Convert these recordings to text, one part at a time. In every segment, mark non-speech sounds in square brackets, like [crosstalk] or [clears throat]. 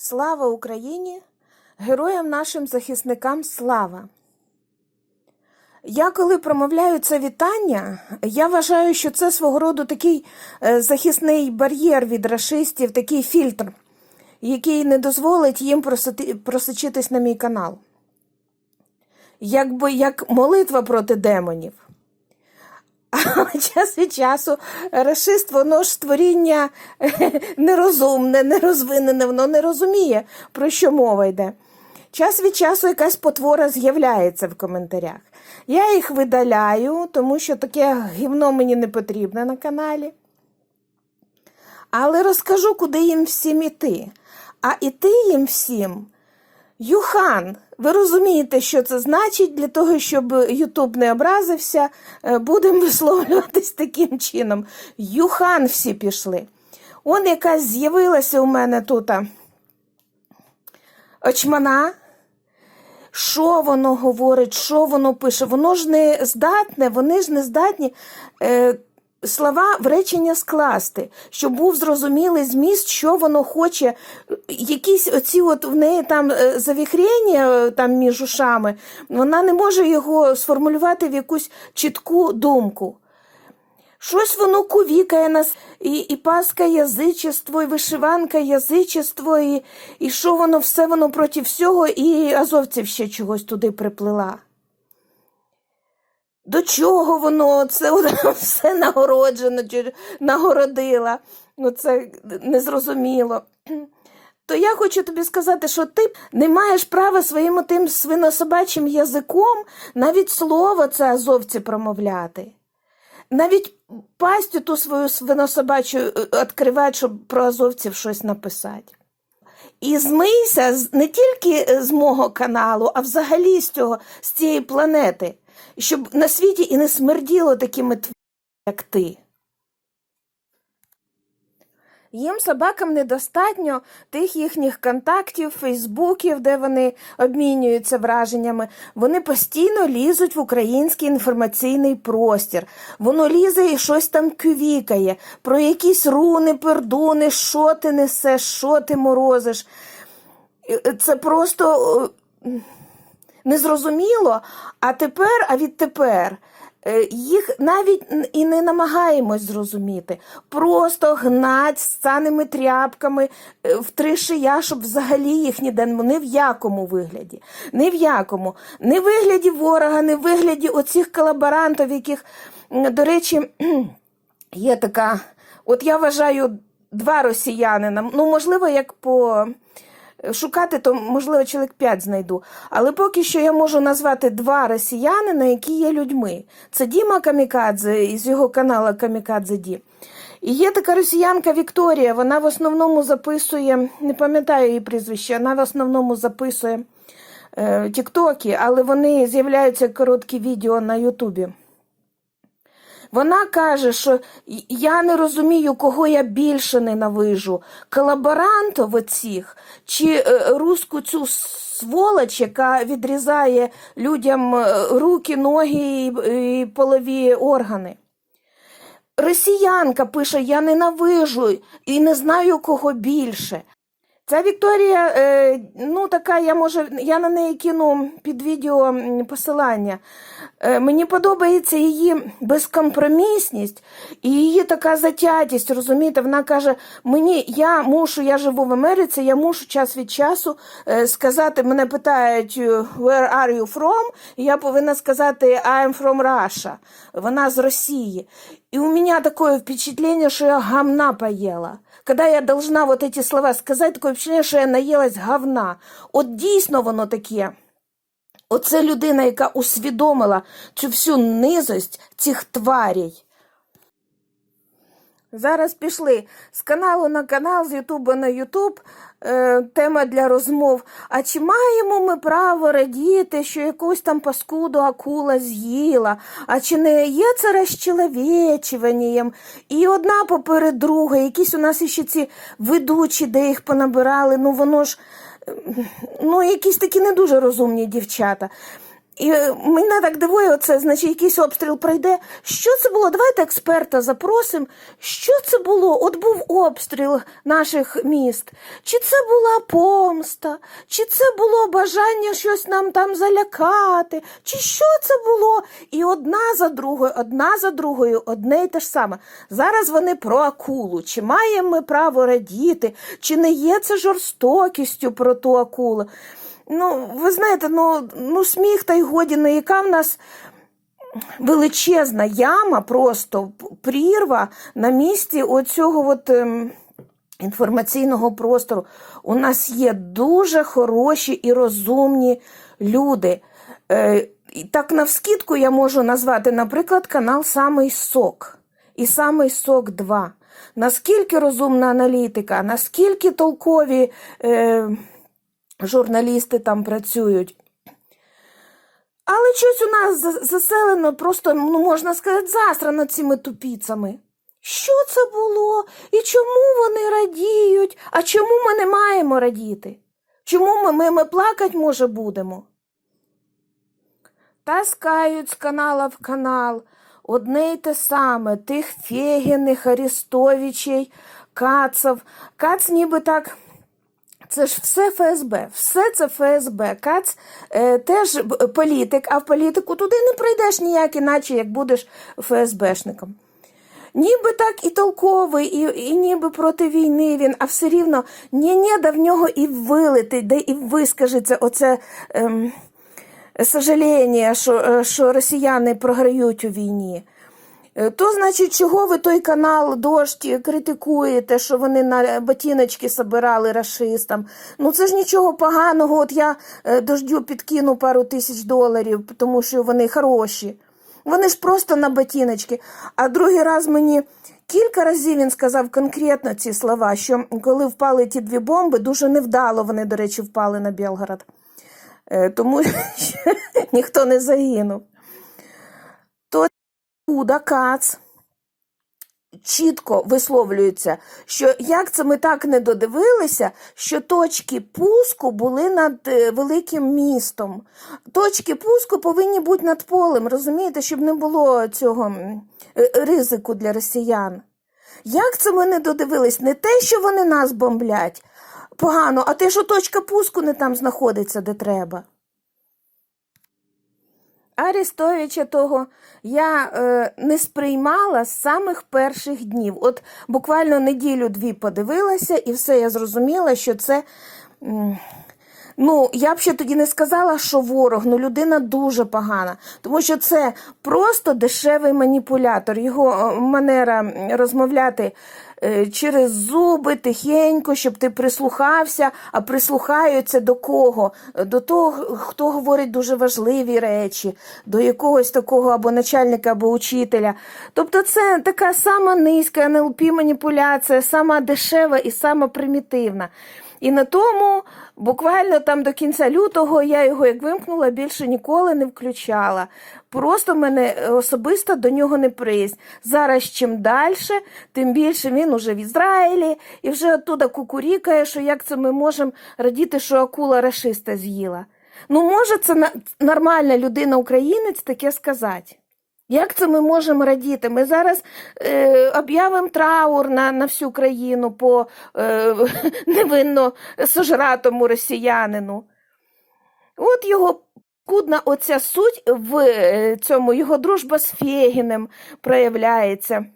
Слава Україні! Героям нашим захисникам слава! Я коли промовляю це вітання, я вважаю, що це свого роду такий е, захисний бар'єр від рашистів, такий фільтр, який не дозволить їм просочитись на мій канал. Якби як молитва проти демонів. Але [laughs] час від часу расист, воно ж створіння е, [laughs] нерозумне, нерозвинене, воно не розуміє, про що мова йде. Час від часу якась потвора з'являється в коментарях. Я їх видаляю, тому що таке гівно мені не потрібне на каналі. Але розкажу, куди їм всім іти. А іти їм всім Юхан, ви розумієте, що це значить для того, щоб Ютуб не образився, е, будемо висловлюватись таким чином. Юхан всі пішли. Он якась з'явилася у мене тут очмана. Що воно говорить, що воно пише? Воно ж не здатне, вони ж не здатні е, слова в речення скласти, щоб був зрозумілий зміст, що воно хоче. Якісь оці от в неї там е, завіхрення е, там між ушами, вона не може його сформулювати в якусь чітку думку. Щось воно кувікає нас, і, і паска язичество, і вишиванка язичество, і, і що воно все воно проти всього, і азовців ще чогось туди приплила. До чого воно це [laughs] все нагороджено, нагородила? Ну, це незрозуміло. То я хочу тобі сказати, що ти не маєш права своїм тим свинособачим язиком навіть слово це азовці промовляти. Навіть пастю ту свою свинособачу відкривати, щоб про азовців щось написати. І змийся не тільки е, з мого каналу, а взагалі з цього, з цієї планети, щоб на світі і не смерділо такими тварями, як ти. Їм собакам недостатньо тих їхніх контактів, фейсбуків, де вони обмінюються враженнями. Вони постійно лізуть в український інформаційний простір. Воно лізе і щось там кювікає, про якісь руни, пердуни, що ти несеш, що ти морозиш. Е, Це просто незрозуміло. А тепер, а відтепер. е, Їх навіть і не намагаємось зрозуміти. Просто гнать з цаними тряпками е, в три шия, щоб взагалі їх ніде ну, ні в якому вигляді. Ні в якому. Не в вигляді ворога, не в вигляді оцих колаборантів, яких, до речі, [clears throat] є така, от я вважаю, два росіянина. Ну, можливо, як по шукати, то можливо чоловік п'ять знайду. Але поки що я можу назвати два росіянина, які є людьми. Це Діма Камікадзе із його каналу Камікадзе Ді. І є така росіянка Вікторія, вона в основному записує, не пам'ятаю її прізвище, вона в основному записує е, тіктоки, але вони з'являються короткі відео на Ютубі. Вона каже, що я не розумію, кого я більше ненавижу: колаборантів оцих чи е, русську цю сволоч, яка відрізає людям е, руки, ноги і полові органи. Росіянка пише: Я ненавижу і не знаю кого більше. Ця Вікторія, е, ну така, я може, я на неї кину під відео посилання. Е, мені подобається її безкомпромісність і її така затятість, розумієте? Вона каже: мені я мушу, я живу в Америці, я мушу час від часу е, сказати, мене питають, where are you from? І я повинна сказати I'm from Russia. Вона з Росії. И у меня такое впечатление, что я говна поела. Когда я должна вот эти слова сказать, такое впечатление, що я наїлась говна. От дійсно воно таке. Оце людина, яка усвідомила цю всю низость цих тварей. Зараз пішли з каналу на канал, з Ютуба на Ютуб. Е, тема для розмов. А чи маємо ми право радіти, що якусь там паскуду акула з'їла? А чи не є це розчеловечуванням? І одна поперед друга, якісь у нас іще ці ведучі, де їх понабирали, ну воно ж, е, ну якісь такі не дуже розумні дівчата. І е, мене так дивує, оце, значить, якийсь обстріл пройде. Що це було? Давайте експерта запросимо. Що це було? От був обстріл наших міст. Чи це була помста, чи це було бажання щось нам там залякати, чи що це було? І одна за другою, одна за другою, одне й те ж саме. Зараз вони про акулу. Чи маємо ми право радіти, чи не є це жорстокістю про ту акулу? Ну, ви знаєте, ну, ну сміх та й годі, ну яка в нас величезна яма, просто прірва на місці оцього от, ем, інформаційного простору. У нас є дуже хороші і розумні люди. Е, так навскідку я можу назвати, наприклад, канал Самий Сок і Самий Сок 2. Наскільки розумна аналітика, наскільки толкові е, журналісти там працюють. Але щось у нас заселено просто, ну, можна сказати, засрано цими тупіцями. Що це було? І чому вони радіють? А чому ми не маємо радіти? Чому ми, ми, ми плакать, може, будемо? Таскають з канала в канал одне й те саме, тих Фегіних, Арістовичей, Кацов. Кац ніби так. Це ж все ФСБ, все це ФСБ. Кац е, теж політик, а в політику туди не прийдеш ніяк, іначе як будеш ФСБшником. Ніби так і толковий, і, і ніби проти війни він, а все рівно ні-ні, да в нього і вилетить, де і вискажеться оце ем, сожаління, що, е, що росіяни програють у війні. Е, То, значить, чого ви той канал дождь критикуєте, що вони на ботиночки собирали рашистам? Ну це ж нічого поганого. От я е, дождю підкину пару тисяч доларів, тому що вони хороші. Вони ж просто на ботиночки. А другий раз мені кілька разів він сказав конкретно ці слова, що коли впали ті дві бомби, дуже невдало вони, до речі, впали на Білгород. Е, Тому [laughs] що ніхто не загинув. Куда Кац чітко висловлюється, що як це ми так не додивилися, що точки пуску були над е, великим містом. Точки пуску повинні бути над полем, розумієте, щоб не було цього е, ризику для росіян. Як це ми не додивились? Не те, що вони нас бомблять погано, а те, що точка пуску не там знаходиться, де треба. Арестовича того я е, не сприймала з самих перших днів. От буквально неділю-дві подивилася, і все я зрозуміла, що це. м, Ну, я б ще тоді не сказала, що ворог, ну людина дуже погана, тому що це просто дешевий маніпулятор. Його е, манера розмовляти е, через зуби, тихенько, щоб ти прислухався, а прислухаються до кого? До того, хто говорить дуже важливі речі, до якогось такого або начальника, або учителя. Тобто це така сама низька НЛП маніпуляція, сама дешева і сама примітивна. І на тому буквально там до кінця лютого я його як вимкнула, більше ніколи не включала. Просто мене е, особисто до нього не приязнь. Зараз чим далі, тим більше він уже в Ізраїлі і вже оттуда кукурікає, що як це ми можемо радіти, що акула рашиста з'їла. Ну, може, це нормальна людина-українець таке сказати. Як це ми можемо радіти? Ми зараз е, об'явимо траур на, на всю країну по е, [laughs] невинно сожратому росіянину. От його кудна оця суть в е, цьому його дружба з Фегіним проявляється.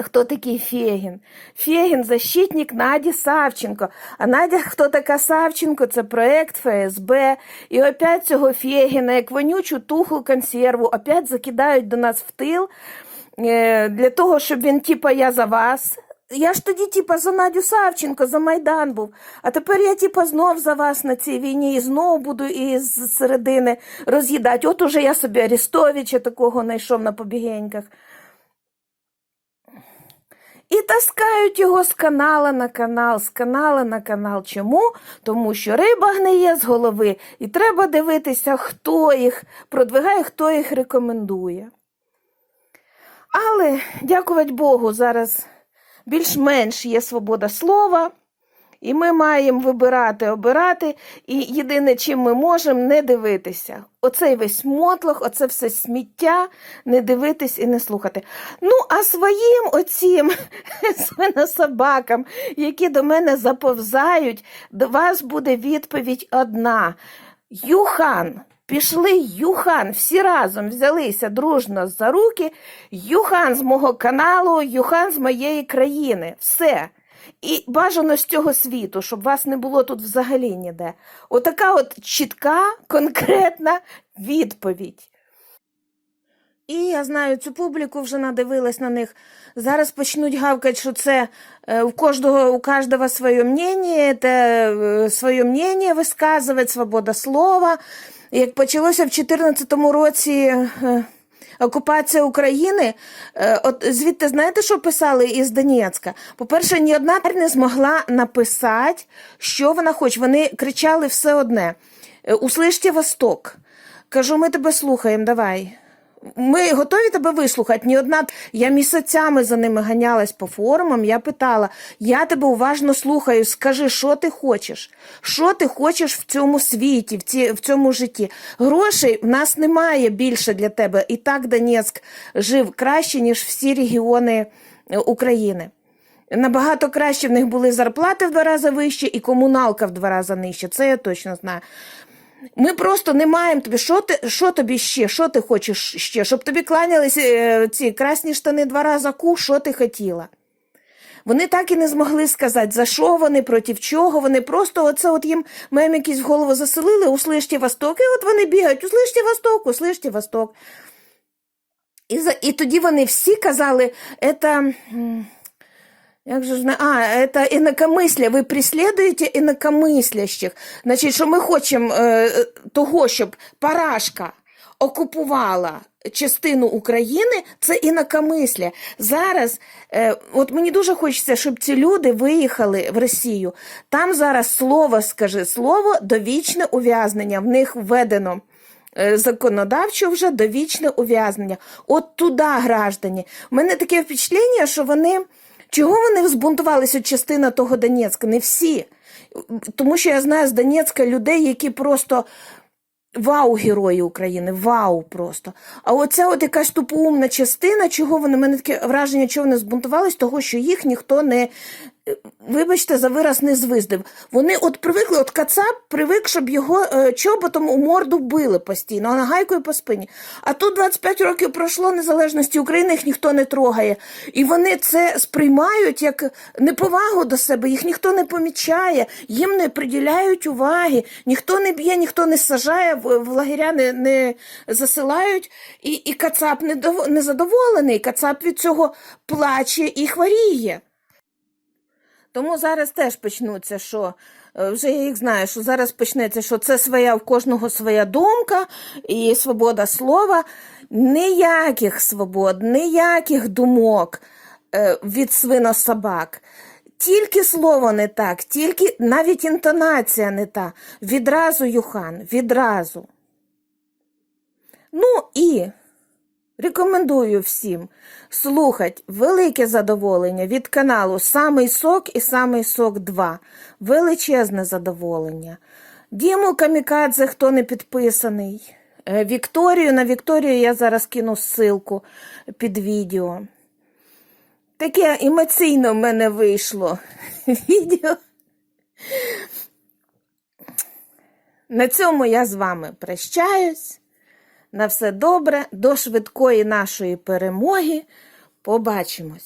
Хто такий Фегін? Фегін – защитник Наді Савченко. А Надя, хто така Савченко? Це проект ФСБ. І опять цього Фегіна, як вонючу тухлу консерву, опять закидають до нас в тил е, для того, щоб він, типа, я за вас. Я ж тоді, типа, за Надю Савченко, за Майдан був. А тепер я, типа, знов за вас на цій війні і знов буду із середини роз'їдати. От уже я собі Арестовича такого знайшов на побігеньках. І таскають його з канала на канал, з канала на канал. Чому? Тому що риба гниє з голови, і треба дивитися, хто їх продвигає, хто їх рекомендує. Але, дякувати Богу, зараз більш-менш є свобода слова, І ми маємо вибирати, обирати, і єдине, чим ми можемо, не дивитися. Оцей весь мотлох, оце все сміття, не дивитись і не слухати. Ну, а своїм оцім [laughs] свинособакам, які до мене заповзають, до вас буде відповідь одна. Юхан, пішли Юхан, всі разом взялися дружно за руки. Юхан з мого каналу, Юхан з моєї країни. Все. І бажано з цього світу, щоб вас не було тут взагалі ніде. Отака от чітка, конкретна відповідь. І я знаю, цю публіку вже надивилась на них. Зараз почнуть гавкати, що це е, у кожного у кожного своє мнение, це е, своє мнение висказувати, свобода слова. Як почалося в 2014 році е, окупація України, е, от звідти знаєте, що писали із Донецька? По-перше, ні одна не змогла написати, що вона хоче. Вони кричали все одне: е, Услышьте Восток. Кажу, ми тебе слухаємо, давай. Ми готові тебе вислухати. Ні одна я місяцями за ними ганялась по форумам. Я питала: я тебе уважно слухаю. Скажи, що ти хочеш? Що ти хочеш в цьому світі, в, ці, в цьому житті? Грошей в нас немає більше для тебе. І так Донецьк жив краще, ніж всі регіони е, України. Набагато краще в них були зарплати в два рази вище і комуналка в два рази нижче. Це я точно знаю. Ми просто не маємо тобі. Що ти що тобі ще? Що ти хочеш ще? Щоб тобі кланялися е, ці красні штани два рази ку, що ти хотіла? Вони так і не змогли сказати, за що вони, проти чого. Вони просто оце от їм мем якийсь в голову заселили, услышьте Восток, і от вони бігають, услышьте Восток, услышьте Восток. І, за, і тоді вони всі казали, це. Як же а, це інакомислля. Ви преслідуєте інакомислящих. Значить, що ми хочемо е, того, щоб Парашка окупувала частину України, це інакомисля. Зараз, е, от мені дуже хочеться, щоб ці люди виїхали в Росію. Там зараз слово, скажи слово, довічне ув'язнення. В них введено. е, Законодавчо вже довічне ув'язнення. От туди, граждані. У мене таке впечатлення, що вони Чого вони збунтувалися частина того Донецька? Не всі. Тому що я знаю з Донецька людей, які просто вау, герої України, вау просто. А оця от якась тупоумна частина, чого вони, мене таке враження, чого вони збунтувались, того, що їх ніхто не. Вибачте, за вираз не звиздив. Вони от привикли, от кацап привик, щоб його е, чоботом у морду били постійно, нагайкою по спині. А тут 25 років пройшло незалежності України, їх ніхто не трогає. І вони це сприймають як неповагу до себе, їх ніхто не помічає, їм не приділяють уваги, ніхто не б'є, ніхто не сажає, в, в лагеря не, не засилають. І, і кацап недов- незадоволений, кацап від цього плаче і хворіє. Тому зараз теж почнуться, що е, вже я їх знаю, що зараз почнеться, що це своя в кожного своя думка і свобода слова. Ніяких свобод, ніяких думок е, від свинособак. Тільки слово не так, тільки навіть інтонація не та. Відразу, Юхан, відразу. Ну і Рекомендую всім слухати велике задоволення від каналу Самий Сок і Самий Сок 2. Величезне задоволення. Діму Камікадзе, хто не підписаний. Е, Вікторію. На Вікторію я зараз кину ссылку під відео. Таке емоційно в мене вийшло [laughs] відео. На цьому я з вами прощаюсь. На все добре, до швидкої нашої перемоги. Побачимось!